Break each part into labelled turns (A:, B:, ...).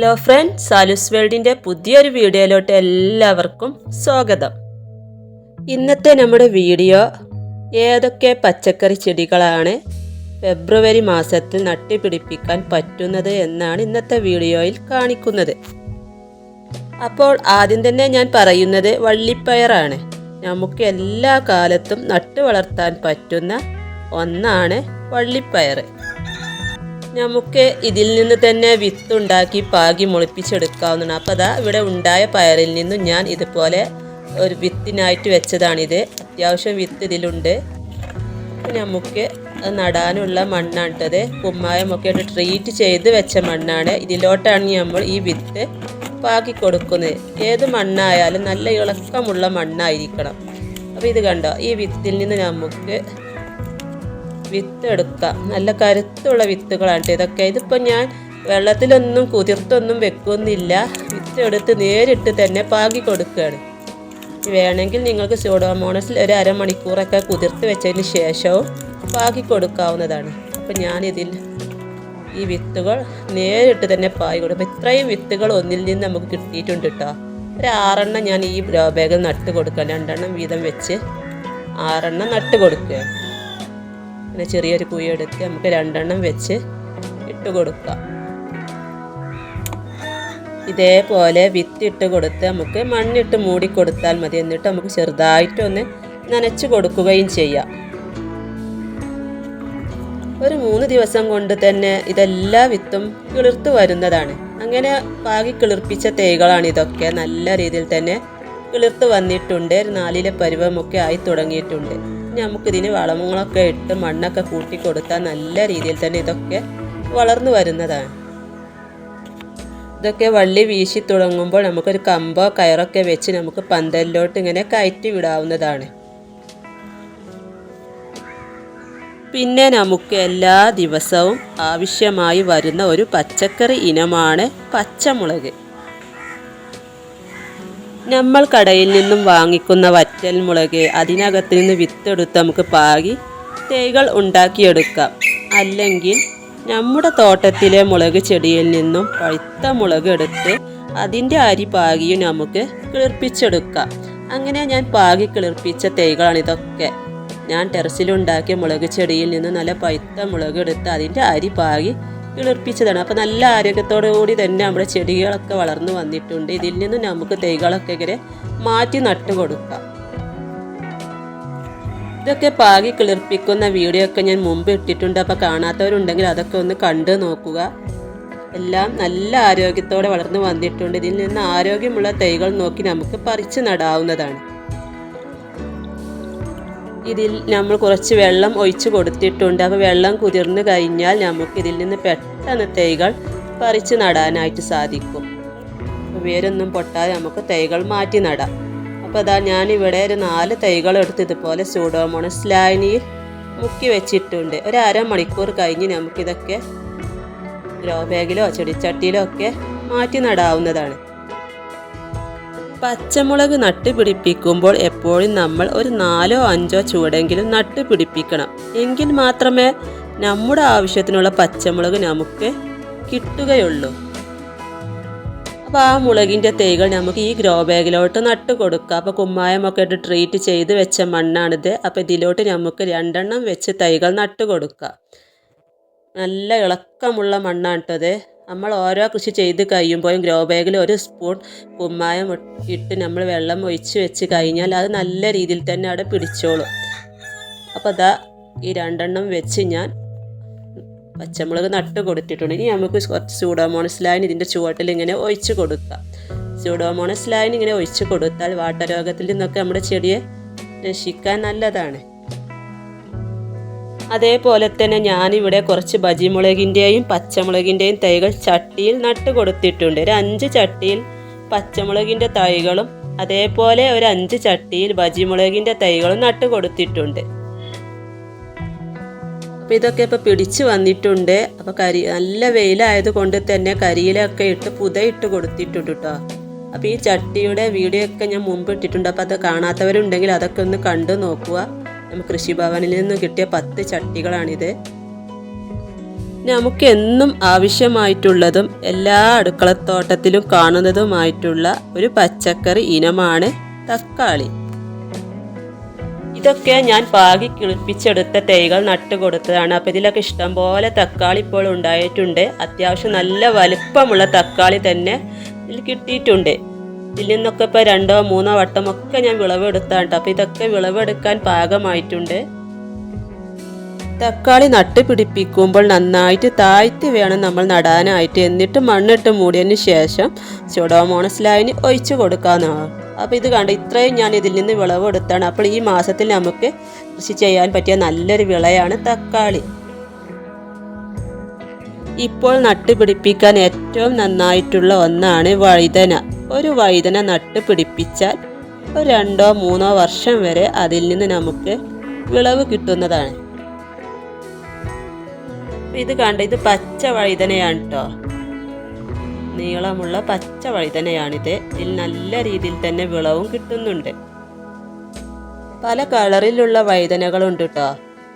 A: Hello friend സാലൂസ് വേൾഡിന്റെ പുതിയൊരു വീഡിയോയിലോട്ട് എല്ലാവർക്കും സ്വാഗതം. ഇന്നത്തെ നമ്മുടെ വീഡിയോ ഏതൊക്കെ പച്ചക്കറി ചെടികളാണ് ഫെബ്രുവരി മാസത്തിൽ നട്ടിപിടിപ്പിക്കാൻ പറ്റുന്നത് എന്നാണ് ഇന്നത്തെ വീഡിയോയിൽ കാണിക്കുന്നത്. അപ്പോൾ ആദ്യം തന്നെ ഞാൻ പറയുന്നത് വള്ളിപ്പയറാണ്. നമുക്ക് എല്ലാ കാലത്തും നട്ടു വളർത്താൻ പറ്റുന്ന ഒന്നാണ് വള്ളിപ്പയർ നമുക്ക് ഇതിൽ നിന്ന് തന്നെ വിത്തുണ്ടാക്കി പാകി മുളിപ്പിച്ചെടുക്കാവുന്നതാണ്. അപ്പോൾ അതാ ഇവിടെ ഉണ്ടായ പയറിൽ നിന്നും ഞാൻ ഇതുപോലെ ഒരു വിത്തിനായിട്ട് വെച്ചതാണിത്. അത്യാവശ്യം വിത്ത് ഇതിലുണ്ട്. നമുക്ക് അത് നടാനുള്ള മണ്ണാണിട്ടത് കുമ്മായമൊക്കെ ആയിട്ട് ട്രീറ്റ് ചെയ്ത് വെച്ച മണ്ണാണ്. ഇതിലോട്ടാണ് നമ്മൾ ഈ വിത്ത് പാകി കൊടുക്കുന്നത്. ഏത് മണ്ണായാലും നല്ല ഇളക്കമുള്ള മണ്ണായിരിക്കണം. അപ്പോൾ ഇത് കണ്ടോ? ഈ വിത്തിൽ നിന്ന് നമുക്ക് വിത്ത് നല്ല കരുത്തുള്ള വിത്തുകളാണ് കേട്ടോ ഇതൊക്കെ. ഇതിപ്പോൾ ഞാൻ വെള്ളത്തിലൊന്നും കുതിർത്തൊന്നും വെക്കുന്നില്ല. വിത്ത് എടുത്ത് നേരിട്ട് തന്നെ പാകി കൊടുക്കുകയാണ്. വേണമെങ്കിൽ നിങ്ങൾക്ക് സ്യൂഡോമോണസിൽ ഒരു അരമണിക്കൂറൊക്കെ കുതിർത്ത് വെച്ചതിന് ശേഷവും പാകി കൊടുക്കാവുന്നതാണ്. അപ്പം ഞാനിതിൽ ഈ വിത്തുകൾ നേരിട്ട് തന്നെ പായി കൊടുക്കും. ഇത്രയും വിത്തുകൾ ഒന്നിൽ നിന്ന് നമുക്ക് കിട്ടിയിട്ടുണ്ട് കേട്ടോ. ഒരു ആറെണ്ണം ഞാൻ ഈ ബാഗിൽ നട്ട് കൊടുക്കുക രണ്ടെണ്ണം വീതം വെച്ച് ആറെണ്ണം നട്ട് കൊടുക്കുക പിന്നെ ചെറിയൊരു കുഴി എടുത്ത് നമുക്ക് രണ്ടെണ്ണം വെച്ച് ഇട്ട് കൊടുക്കാം. ഇതേപോലെ വിത്തിട്ട് കൊടുത്ത് നമുക്ക് മണ്ണിട്ട് മൂടി കൊടുത്താൽ മതി. എന്നിട്ട് നമുക്ക് ചെറുതായിട്ടൊന്ന് നനച്ച് കൊടുക്കുകയും ചെയ്യാം. ഒരു മൂന്ന് ദിവസം കൊണ്ട് തന്നെ ഇതെല്ലാ വിത്തും കിളിർത്ത് വരുന്നതാണ്. അങ്ങനെ പാകി കിളിർപ്പിച്ച തൈകളാണ് ഇതൊക്കെ. നല്ല രീതിയിൽ തന്നെ കിളിർത്ത് വന്നിട്ടുണ്ട്. നാലിലെ പരുവമൊക്കെ ആയി തുടങ്ങിയിട്ടുണ്ട്. നമുക്കിതിന് വളങ്ങളൊക്കെ ഇട്ട് മണ്ണൊക്കെ കൂട്ടി കൊടുത്താൽ നല്ല രീതിയിൽ തന്നെ ഇതൊക്കെ വളർന്നു വരുന്നതാണ്. ഇതൊക്കെ വള്ളി വീശി തുടങ്ങുമ്പോൾ നമുക്കൊരു കമ്പോ കയറൊക്കെ വെച്ച് നമുക്ക് പന്തലിലോട്ട് ഇങ്ങനെ കയറ്റി വിടാവുന്നതാണ്. പിന്നെ നമുക്ക് എല്ലാ ദിവസവും ആവശ്യമായി വരുന്ന ഒരു പച്ചക്കറി ഇനമാണ് പച്ചമുളക്. നമ്മൾ കടയിൽ നിന്നും വാങ്ങിക്കുന്ന വറ്റൽ മുളക് അതിനകത്ത് നിന്ന് വിത്തെടുത്ത് നമുക്ക് പാകി തൈകൾ ഉണ്ടാക്കിയെടുക്കാം. അല്ലെങ്കിൽ നമ്മുടെ തോട്ടത്തിലെ മുളക് ചെടിയിൽ നിന്നും പഴുത്ത മുളക് എടുത്ത് അതിന്റെ അരി പാകിയും നമുക്ക് കിളിർപ്പിച്ചെടുക്കാം. അങ്ങനെ ഞാൻ പാകി കിളിർപ്പിച്ച തൈകളാണ് ഇതൊക്കെ. ഞാൻ ടെറസിലുണ്ടാക്കിയ മുളക് ചെടിയിൽ നിന്ന് നല്ല പഴുത്ത മുളക് എടുത്ത് അതിന്റെ അരി പാകി കിളിർപ്പിച്ചതാണ് അപ്പോൾ നല്ല ആരോഗ്യത്തോടു കൂടി തന്നെ നമ്മുടെ ചെടികളൊക്കെ വളർന്നു വന്നിട്ടുണ്ട്. ഇതിൽ നിന്ന് നമുക്ക് തൈകളൊക്കെ ഇങ്ങനെ മാറ്റി നട്ടു കൊടുക്കാം. ഇതൊക്കെ പാകി കിളിർപ്പിക്കുന്ന വീഡിയോ ഒക്കെ ഞാൻ മുമ്പ് ഇട്ടിട്ടുണ്ട്. അപ്പോൾ കാണാത്തവരുണ്ടെങ്കിൽ അതൊക്കെ ഒന്ന് കണ്ടു നോക്കുക. എല്ലാം നല്ല ആരോഗ്യത്തോടെ വളർന്നു വന്നിട്ടുണ്ട്. ഇതിൽ നിന്ന് ആരോഗ്യമുള്ള തൈകൾ നോക്കി നമുക്ക് പറിച്ചു നടാവുന്നതാണ്. ഇതിൽ നമ്മൾ കുറച്ച് വെള്ളം ഒഴിച്ചു കൊടുത്തിട്ടുണ്ട്. അപ്പോൾ വെള്ളം കുതിർന്നു കഴിഞ്ഞാൽ നമുക്ക് ഇതിൽ നിന്ന് പെട്ടെന്ന് തൈകൾ പറിച്ച് നടാനായിട്ട് സാധിക്കും. വേരൊന്നും പൊട്ടാതെ നമുക്ക് തൈകൾ മാറ്റി നടാം. അപ്പോൾ അതാ ഞാനിവിടെ ഒരു നാല് തൈകൾ എടുത്ത് ഇതുപോലെ സൂഡോമോണസ് ലായനിയിൽ മുക്കി വെച്ചിട്ടുണ്ട്. ഒരു അരമണിക്കൂർ കഴിഞ്ഞ് നമുക്കിതൊക്കെ ഗ്രോ ബാഗിലോ ചെടിച്ചട്ടിയിലോ ഒക്കെ മാറ്റി നടാവുന്നതാണ്. പച്ചമുളക് നട്ടുപിടിപ്പിക്കുമ്പോൾ എപ്പോഴും നമ്മൾ ഒരു നാലോ അഞ്ചോ ചുവടെങ്കിലും നട്ടുപിടിപ്പിക്കണം. എങ്കിൽ മാത്രമേ നമ്മുടെ ആവശ്യത്തിനുള്ള പച്ചമുളക് നമുക്ക് കിട്ടുകയുള്ളൂ. അപ്പോൾ ആ മുളകിന്റെ തൈകൾ നമുക്ക് ഈ ഗ്രോ ബാഗിലോട്ട് നട്ട് കൊടുക്കുക അപ്പോൾ കുമ്മായമൊക്കെ ഇട്ട് ട്രീറ്റ് ചെയ്ത് വെച്ച മണ്ണാണിത്. അപ്പോൾ ഇതിലോട്ട് നമുക്ക് രണ്ടെണ്ണം വെച്ച് തൈകൾ നട്ട് കൊടുക്കുക നല്ല ഇളക്കമുള്ള മണ്ണാണ് കേട്ടത് നമ്മൾ ഓരോ കൃഷി ചെയ്ത് കഴിയുമ്പോഴും ഗ്രോ ബാഗിൽ ഒരു സ്പൂൺ കുമ്മായം ഇട്ട് നമ്മൾ വെള്ളം ഒഴിച്ച് വെച്ച് കഴിഞ്ഞാൽ അത് നല്ല രീതിയിൽ തന്നെ അവിടെ പിടിച്ചോളും. അപ്പോൾ അതാ ഈ രണ്ടെണ്ണം വെച്ച് ഞാൻ പച്ചമുളക് നട്ട് കൊടുത്തിട്ടുണ്ട്. ഇനി നമുക്ക് കുറച്ച് സൂഡോമോണസ് ലൈൻ ഇതിന്റെ ചുവട്ടിൽ ഇങ്ങനെ ഒഴിച്ച് കൊടുക്കാം. സൂഡോമോണസ് ലൈൻ ഇങ്ങനെ ഒഴിച്ച് കൊടുത്താൽ വാട്ടരോഗത്തിൽ നിന്നൊക്കെ നമ്മുടെ ചെടിയെ രക്ഷിക്കാൻ നല്ലതാണ്. അതേപോലെ തന്നെ ഞാനിവിടെ കുറച്ച് ബജിമുളകിന്റെയും പച്ചമുളകിന്റെയും തൈകൾ ചട്ടിയിൽ നട്ട് കൊടുത്തിട്ടുണ്ട് ഒരു അഞ്ച് ചട്ടിയിൽ പച്ചമുളകിന്റെ തൈകളും അതേപോലെ ഒരു അഞ്ച് ചട്ടിയിൽ ബജിമുളകിന്റെ തൈകളും നട്ട് കൊടുത്തിട്ടുണ്ട് അപ്പോൾ ഇതൊക്കെ ഇപ്പോൾ പിടിച്ച് വന്നിട്ടുണ്ട്. അപ്പോൾ കരി നല്ല വെയിലായത് കൊണ്ട് തന്നെ കരിയിലൊക്കെ ഇട്ട് പുതയിട്ട് കൊടുത്തിട്ടുണ്ട് കേട്ടോ അപ്പോൾ ഈ ചട്ടിയുടെ വീഡിയോ ഒക്കെ ഞാൻ മുമ്പ് ഇട്ടിട്ടുണ്ട്. അപ്പോൾ അത് കാണാത്തവരുണ്ടെങ്കിൽ അതൊക്കെ ഒന്ന് കണ്ടു നോക്കുക. നമുക്ക് കൃഷിഭവനിൽ നിന്ന് കിട്ടിയ പത്ത് ചട്ടികളാണിത്. നമുക്ക് എന്നും ആവശ്യമായിട്ടുള്ളതും എല്ലാ അടുക്കളത്തോട്ടത്തിലും കാണുന്നതുമായിട്ടുള്ള ഒരു പച്ചക്കറി ഇനമാണ് തക്കാളി. ഇതൊക്കെ ഞാൻ പാകി കിളിപ്പിച്ചെടുത്ത തൈകൾ നട്ടുകൊടുത്തതാണ്. അപ്പോൾ ഇതിലൊക്കെ ഇഷ്ടംപോലെ തക്കാളി ഇപ്പോൾ ഉണ്ടായിട്ടുണ്ട്. അത്യാവശ്യം നല്ല വലുപ്പമുള്ള തക്കാളി തന്നെ ഇതിൽ കിട്ടിയിട്ടുണ്ട്. ഇതിൽ നിന്നൊക്കെ ഇപ്പോൾ രണ്ടോ മൂന്നോ വട്ടമൊക്കെ ഞാൻ വിളവെടുത്താണ് അപ്പോൾ ഇതൊക്കെ വിളവെടുക്കാൻ പാകമായിട്ടുണ്ട്. തക്കാളി നട്ട് പിടിപ്പിക്കുമ്പോൾ നന്നായിട്ട് താഴ്ത്തി വേണം നമ്മൾ നടാനായിട്ട്. എന്നിട്ട് മണ്ണിട്ട് മൂടിയതിന് ശേഷം ചുഡോമോണസ് ലൈന് ഒഴിച്ചു കൊടുക്കാവുന്നതാണ് അപ്പോൾ ഇത് കണ്ട് ഇത്രയും ഞാൻ ഇതിൽ നിന്ന് വിളവെടുത്താണ്. അപ്പോൾ ഈ മാസത്തിൽ നമുക്ക് കൃഷി ചെയ്യാൻ പറ്റിയ നല്ലൊരു വിളയാണ് തക്കാളി. ഇപ്പോൾ നട്ടുപിടിപ്പിക്കാൻ ഏറ്റവും നന്നായിട്ടുള്ള ഒന്നാണ് വഴുതന. ഒരു വഴുതന നട്ടുപിടിപ്പിച്ചാൽ ഒരു രണ്ടോ മൂന്നോ വർഷം വരെ അതിൽ നിന്ന് നമുക്ക് വിളവ് കിട്ടുന്നതാണ്. ഇത് കണ്ട ഇത് പച്ച വഴുതനയാണ് കേട്ടോ നീളമുള്ള പച്ച വഴുതനയാണിത്. ഇതിൽ നല്ല രീതിയിൽ തന്നെ വിളവും കിട്ടുന്നുണ്ട്. പല കളറിലുള്ള വഴുതനകളുണ്ട് കേട്ടോ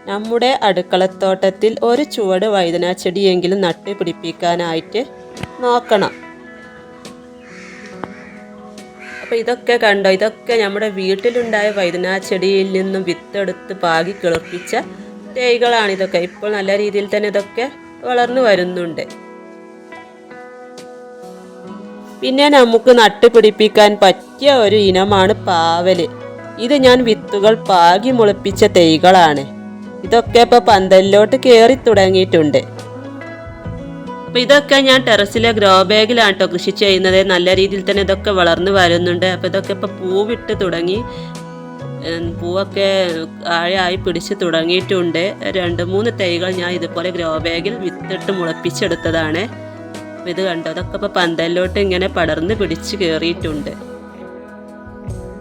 A: നമ്മുടെ അടുക്കളത്തോട്ടത്തിൽ ഒരു ചുവട് വഴുതന ചെടിയെങ്കിലും നട്ട് പിടിപ്പിക്കാനായിട്ട് നോക്കണം. അപ്പോൾ ഇതൊക്കെ കണ്ടോ? ഇതൊക്കെ നമ്മുടെ വീട്ടിലുണ്ടായ വഴുതന ചെടിയിൽ നിന്നും വിത്തെടുത്ത് പാകി കിളപ്പിച്ച തൈകളാണ് ഇതൊക്കെ. ഇപ്പോൾ നല്ല രീതിയിൽ തന്നെ ഇതൊക്കെ വളർന്നു വരുന്നുണ്ട്. പിന്നെ നമുക്ക് നട്ടുപിടിപ്പിക്കാൻ പറ്റിയ ഒരു ഇനമാണ് പാവൽ. ഇത് ഞാൻ വിത്തുകൾ പാകി മുളപ്പിച്ച തൈകളാണ്. ഇതൊക്കെ ഇപ്പൊ പന്തലിലോട്ട് കയറി തുടങ്ങിയിട്ടുണ്ട്. അപ്പൊ ഇതൊക്കെ ഞാൻ ടെറസിലെ ഗ്രോ ബാഗിലാണ് കേട്ടോ കൃഷി ചെയ്യുന്നത്. നല്ല രീതിയിൽ തന്നെ ഇതൊക്കെ വളർന്നു വരുന്നുണ്ട്. അപ്പൊ ഇതൊക്കെ ഇപ്പൊ പൂവിട്ട് തുടങ്ങി. പൂവൊക്കെ ആഴായി പിടിച്ച് തുടങ്ങിയിട്ടുണ്ട്. രണ്ട് മൂന്ന് തൈകൾ ഞാൻ ഇതുപോലെ ഗ്രോ ബാഗിൽ വിത്തിട്ട് മുളപ്പിച്ചെടുത്തതാണ്. അപ്പൊ ഇത് കണ്ടോ? അതൊക്കെ ഇപ്പൊ പന്തലിലോട്ട് ഇങ്ങനെ പടർന്ന് പിടിച്ച് കയറിയിട്ടുണ്ട്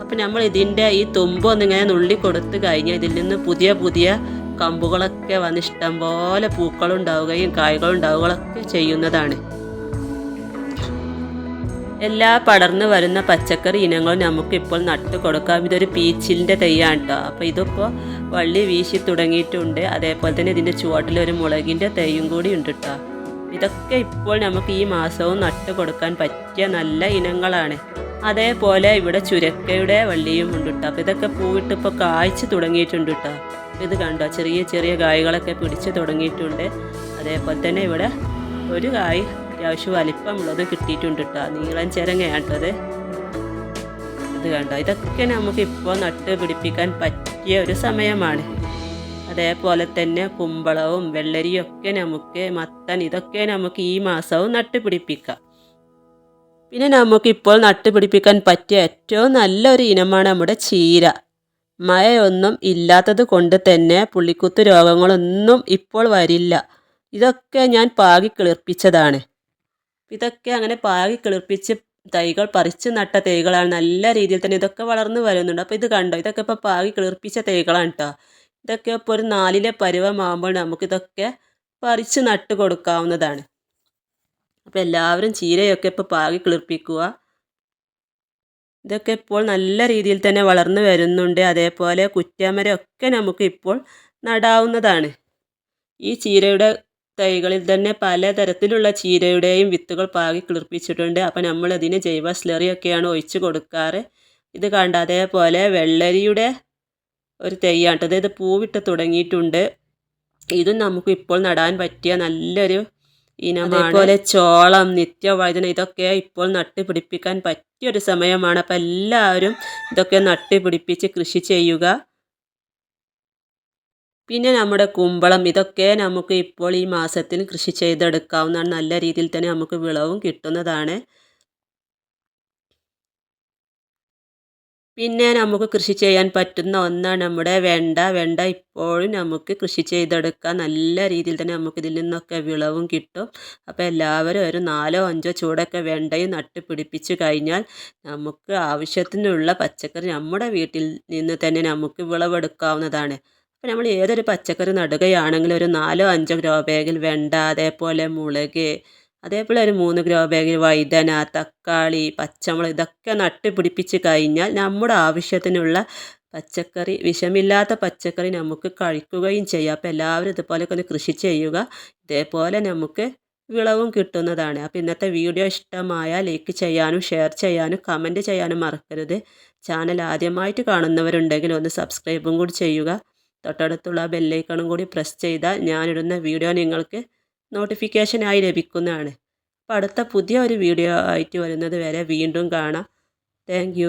A: അപ്പോൾ നമ്മൾ ഇതിന്റെ ഈ തുമ്പൊന്നിങ്ങനെ നുള്ളി കൊടുത്തു കഴിഞ്ഞാൽ ഇതിൽ നിന്ന് പുതിയ പുതിയ കമ്പുകളൊക്കെ വന്ന് ഇഷ്ടം പോലെ പൂക്കളുണ്ടാവുകയും കായ്കളുണ്ടാവുകയൊക്കെ ചെയ്യുന്നതാണ്. എല്ലാ പടർന്നു വരുന്ന പച്ചക്കറി ഇനങ്ങളും നമുക്കിപ്പോൾ നട്ടു കൊടുക്കാം. ഇതൊരു പീച്ചിലിന്റെ തൈയാണ് കേട്ടോ അപ്പോൾ ഇതിപ്പോൾ വള്ളി വീശി തുടങ്ങിയിട്ടുണ്ട്. അതേപോലെ തന്നെ ഇതിന്റെ ചുവട്ടിൽ ഒരു മുളകിന്റെ തൈയും കൂടി ഉണ്ട് കേട്ടോ ഇതൊക്കെ ഇപ്പോൾ നമുക്ക് ഈ മാസവും നട്ടു കൊടുക്കാൻ പറ്റിയ നല്ല ഇനങ്ങളാണ്. അതേപോലെ ഇവിടെ ചുരക്കയുടെ വള്ളിയും ഉണ്ട് കേട്ടോ അപ്പോൾ ഇതൊക്കെ പൂവിട്ട് ഇപ്പോൾ കായ്ച്ചു തുടങ്ങിയിട്ടുണ്ട് കേട്ടോ ഇത് കണ്ടോ? ചെറിയ ചെറിയ കായ്കളൊക്കെ പിടിച്ച് തുടങ്ങിയിട്ടുണ്ട്. അതേപോലെ തന്നെ ഇവിടെ ഒരു കായ് അത്യാവശ്യം വലിപ്പമുള്ളത് കിട്ടിയിട്ടുണ്ട് കേട്ടോ. നീളൻ ചിരങ്ങയാട്ടത്. ഇത് കണ്ടോ? ഇതൊക്കെ നമുക്ക് ഇപ്പോൾ നട്ട് പിടിപ്പിക്കാൻ പറ്റിയ ഒരു സമയമാണ്. അതേപോലെ തന്നെ കുമ്പളവും വെള്ളരിയും ഒക്കെ നമുക്ക് മത്തൻ ഇതൊക്കെ നമുക്ക് ഈ മാസവും നട്ടുപിടിപ്പിക്കാം പിന്നെ നമുക്കിപ്പോൾ നട്ടുപിടിപ്പിക്കാൻ പറ്റിയ ഏറ്റവും നല്ലൊരു ഇനമാണ് നമ്മുടെ ചീര. മഴയൊന്നും ഇല്ലാത്തത് കൊണ്ട് തന്നെ പുള്ളിക്കുത്ത് രോഗങ്ങളൊന്നും ഇപ്പോൾ വരില്ല. ഇതൊക്കെ ഞാൻ പാകി കിളിർപ്പിച്ചതാണ്. ഇതൊക്കെ അങ്ങനെ പാകി കിളിർപ്പിച്ച് തൈകൾ പറിച്ച് നട്ട തൈകളാണ്. നല്ല രീതിയിൽ തന്നെ ഇതൊക്കെ വളർന്നു വരുന്നുണ്ട്. അപ്പോൾ ഇത് കണ്ടോ? ഇതൊക്കെ ഇപ്പോൾ പാകി കിളിർപ്പിച്ച തൈകളാണ് കേട്ടോ ഇതൊക്കെ ഇപ്പോൾ ഒരു നാലിലെ പരുവമാകുമ്പോൾ നമുക്കിതൊക്കെ പറിച്ച് നട്ട് കൊടുക്കാവുന്നതാണ്. അപ്പോൾ എല്ലാവരും ചീരയൊക്കെ ഇപ്പോൾ പാകി കിളിർപ്പിക്കുക. ഇതൊക്കെ ഇപ്പോൾ നല്ല രീതിയിൽ തന്നെ വളർന്നു വരുന്നുണ്ട്. അതേപോലെ കുറ്റാമരം നമുക്ക് ഇപ്പോൾ നടാവുന്നതാണ്. ഈ ചീരയുടെ തൈകളിൽ തന്നെ പലതരത്തിലുള്ള ചീരയുടെയും വിത്തുകൾ പാകി കിളിർപ്പിച്ചിട്ടുണ്ട്. അപ്പോൾ നമ്മൾ അതിന് ജൈവ സ്ലറിയൊക്കെയാണ് ഒഴിച്ചു കൊടുക്കാറ്. ഇത് കണ്ട അതേപോലെ വെള്ളരിയുടെ ഒരു തൈയാണ്. ട്ടോ. അതായത് പൂവിട്ട് തുടങ്ങിയിട്ടുണ്ട്. ഇതും നമുക്ക് ഇപ്പോൾ നടാൻ പറ്റിയ നല്ലൊരു ഇനമാണ്. അതേപോലെ ചോളം നിത്യവഴുതന ഇതൊക്കെ ഇപ്പോൾ നട്ട് പിടിപ്പിക്കാൻ പറ്റിയൊരു സമയമാണ്. അപ്പം എല്ലാവരും ഇതൊക്കെ നട്ട് പിടിപ്പിച്ച് കൃഷി ചെയ്യുക. പിന്നെ നമ്മുടെ കുമ്പളം ഇതൊക്കെ നമുക്ക് ഇപ്പോൾ ഈ മാസത്തിൽ കൃഷി ചെയ്തെടുക്കാവുന്നതാണ്. നല്ല രീതിയിൽ തന്നെ നമുക്ക് വിളവും കിട്ടുന്നതാണ്. പിന്നെ നമുക്ക് കൃഷി ചെയ്യാൻ പറ്റുന്ന ഒന്നാണ് നമ്മുടെ വെണ്ട. വെണ്ട ഇപ്പോഴും നമുക്ക് കൃഷി ചെയ്തെടുക്കാം. നല്ല രീതിയിൽ തന്നെ നമുക്ക് ഇതിൽ നിന്നൊക്കെ വിളവും കിട്ടും. അപ്പോൾ എല്ലാവരും ഒരു നാലോ അഞ്ചോ ചൂടൊക്കെ വെണ്ടയും നട്ട് പിടിപ്പിച്ച് കഴിഞ്ഞാൽ നമുക്ക് ആവശ്യത്തിനുള്ള പച്ചക്കറി നമ്മുടെ വീട്ടിൽ നിന്ന് തന്നെ നമുക്ക് വിളവെടുക്കാവുന്നതാണ്. അപ്പോൾ നമ്മൾ ഏതൊരു പച്ചക്കറി നടുകയാണെങ്കിലും ഒരു നാലോ അഞ്ചോ ഗ്രോ ബാഗിൽ വെണ്ട അതേപോലെ മുളക് അതേപോലെ ഒരു മൂന്ന് ഗ്രോ ബാഗിൽ വഴുതന തക്കാളി പച്ചമുളക് ഇതൊക്കെ നട്ട് പിടിപ്പിച്ച് കഴിഞ്ഞാൽ നമ്മുടെ ആവശ്യത്തിനുള്ള പച്ചക്കറി വിഷമില്ലാത്ത പച്ചക്കറി നമുക്ക് കഴിക്കുകയും ചെയ്യാം. അപ്പോൾ എല്ലാവരും ഇതുപോലെയൊക്കെ ഒന്ന് കൃഷി ചെയ്യുക. ഇതേപോലെ നമുക്ക് വിളവും കിട്ടുന്നതാണ്. അപ്പോൾ ഇന്നത്തെ വീഡിയോ ഇഷ്ടമായ ലൈക്ക് ചെയ്യാനും ഷെയർ ചെയ്യാനും കമന്റ് ചെയ്യാനും മറക്കരുത്. ചാനൽ ആദ്യമായിട്ട് കാണുന്നവരുണ്ടെങ്കിൽ ഒന്ന് സബ്സ്ക്രൈബും കൂടി ചെയ്യുക. തൊട്ടടുത്തുള്ള ബെല്ലൈക്കണും കൂടി പ്രസ് ചെയ്താൽ ഞാനിടുന്ന വീഡിയോ നിങ്ങൾക്ക് നോട്ടിഫിക്കേഷനായി ലഭിക്കുന്നതാണ്. അപ്പോൾ അടുത്ത പുതിയ ഒരു വീഡിയോ ആയിട്ട് വരുന്നത് വരെ വീണ്ടും കാണാം. താങ്ക്